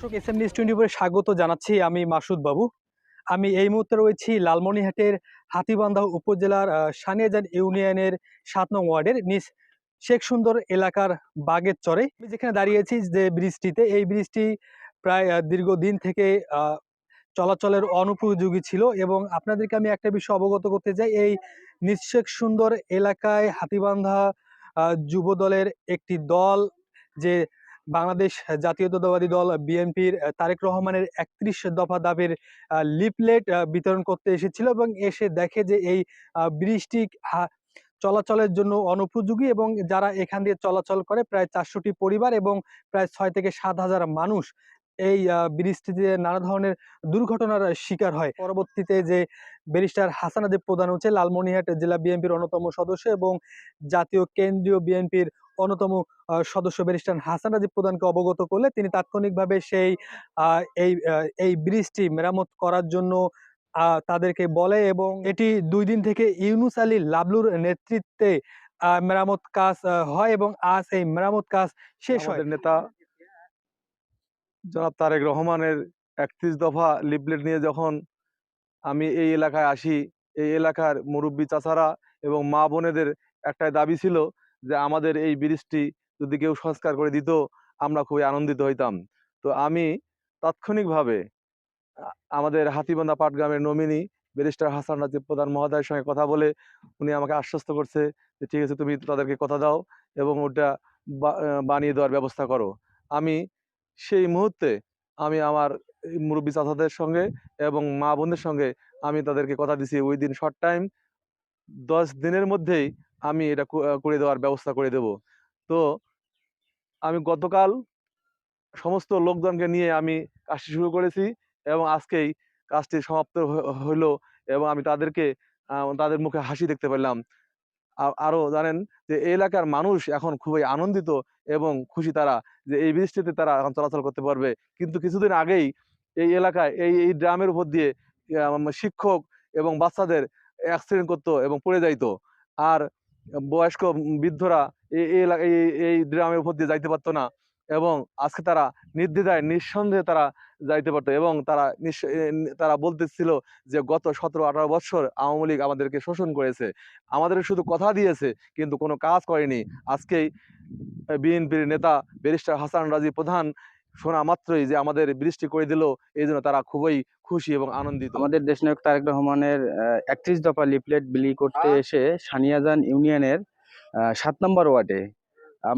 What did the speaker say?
দর্শক S M news twenty ফোরে স্বাগত জানাচ্ছি আমি মাসুদ বাবু। আমি এই মুহূর্তে রয়েছি লালমনিহাটের হাতিবান্ধা উপজেলার সানিয়াজান ইউনিয়নের সাত নং ওয়ার্ডের নিজ শেখ সুন্দর এলাকার বাগের চরে। আমি যেখানে দাঁড়িয়েছি যে ব্রিজটিতে, এই ব্রিজটি প্রায় দীর্ঘদিন থেকে চলাচলের অনুপযোগী ছিল এবং আপনাদেরকে আমি একটা বিষয় অবগত করতে চাই। এই নিঃশেখ সুন্দর এলাকায় হাতিবান্ধা যুব দলের একটি দল যে বাংলাদেশ জাতীয়তাবাদী দল বিএনপির তারেক রহমানের একত্রিশ দফা দাবির লিফলেট বিতরণ করতে এসেছিল এবং এসে দেখে যে এই ব্রিজটি চলাচলের জন্য অনুপযোগী এবং যারা এখান দিয়ে চলাচল করে প্রায় চারশোটি পরিবার এবং প্রায় ছয় থেকে সাত হাজার মানুষ এই ব্রিজটিতে নানা ধরনের দুর্ঘটনার শিকার হয়। পরবর্তীতে যে ব্যারিস্টার হাসানাদেব প্রধান হচ্ছে লালমনিরহাট জেলা বিএনপির অন্যতম সদস্য এবং জাতীয় কেন্দ্রীয় বিএনপির অন্যতম সদস্য ব্যারিস্টার হাসান রাজীব প্রধানকে অবগত করলে তিনি তাৎক্ষণিকভাবে সেই এই এই ব্রিজটি মেরামত করার জন্য তাদেরকে বলে এবং এটি দুই দিন থেকে ইউনুস আলী লাবলুর নেতৃত্বে মেরামত কাজ হয় এবং আজ এই মেরামত কাজ শেষ হয়। নেতা জনাব তারেক রহমানের একত্রিশ দফা লিফলেট নিয়ে যখন আমি এই এলাকায় আসি, এই এলাকার মুরব্বী চাচারা এবং মা বোনেদের একটাই দাবি ছিল যে আমাদের এই ব্রিজটি যদি কেউ সংস্কার করে দিত, আমরা খুবই আনন্দিত হইতাম। তো আমি তাৎক্ষণিকভাবে আমাদের হাতিবান্ধা পাটগ্রামের নমিনি, ব্যারিস্টার হাসান রাজীব প্রধান মহোদয়ের সঙ্গে কথা বলে উনি আমাকে আশ্বস্ত করছে যে, ঠিক আছে, তুমি তাদেরকে কথা দাও এবং ওটা বানিয়ে দেওয়ার ব্যবস্থা করো। আমি সেই মুহূর্তে আমি আমার মুরব্বী চাচাদের সঙ্গে এবং মা বোনদের সঙ্গে আমি তাদেরকে কথা দিছি। ওই দিন শর্ট টাইম, দশ দিনের মধ্যেই আমি এটা করে দেওয়ার ব্যবস্থা করে দেব। তো আমি গতকাল সমস্ত লোকজনকে নিয়ে আমি কাজটি শুরু করেছি এবং আজকেই কাজটি সমাপ্ত হলো এবং আমি তাদেরকে তাদের মুখে হাসি দেখতে পেলাম। আ- আরও জানেন যে এই এলাকার মানুষ এখন খুবই আনন্দিত এবং খুশি তারা যে এই বৃষ্টিতে তারা এখন চলাচল করতে পারবে। কিন্তু কিছুদিন আগেই এই এলাকায়, এই এই ড্রামের উপর দিয়ে শিক্ষক এবং বাচ্চাদের অ্যাক্সিডেন্ট করতো এবং পড়ে যাইতো। আর বয়স্ক বৃদ্ধরা এই এই ড্রামের উপর দিয়ে যাইতে পারতো না এবং আজকে তারা নির্দ্বিধায়, নিঃসন্দেহে তারা যাইতে পারতো এবং তারা তারা বলতেছিল যে গত সতেরো, আঠারো বছর আওয়ামী লীগ আমাদেরকে শোষণ করেছে। আমাদের শুধু কথা দিয়েছে কিন্তু কোনো কাজ করেনি। আজকেই বিএনপির নেতা ব্যারিস্টার হাসান রাজি প্রধান শোনা মাত্রই যে আমাদের বৃষ্টি করে দিল এই জন্য তারা খুবই খুশি এবং আনন্দিত। আমাদের দেশনায়ক তারেক রহমানের একত্রিশ দফা লিফলেট বিলি করতে এসে সানিয়াজান ইউনিয়নের সাত নম্বর ওয়ার্ডে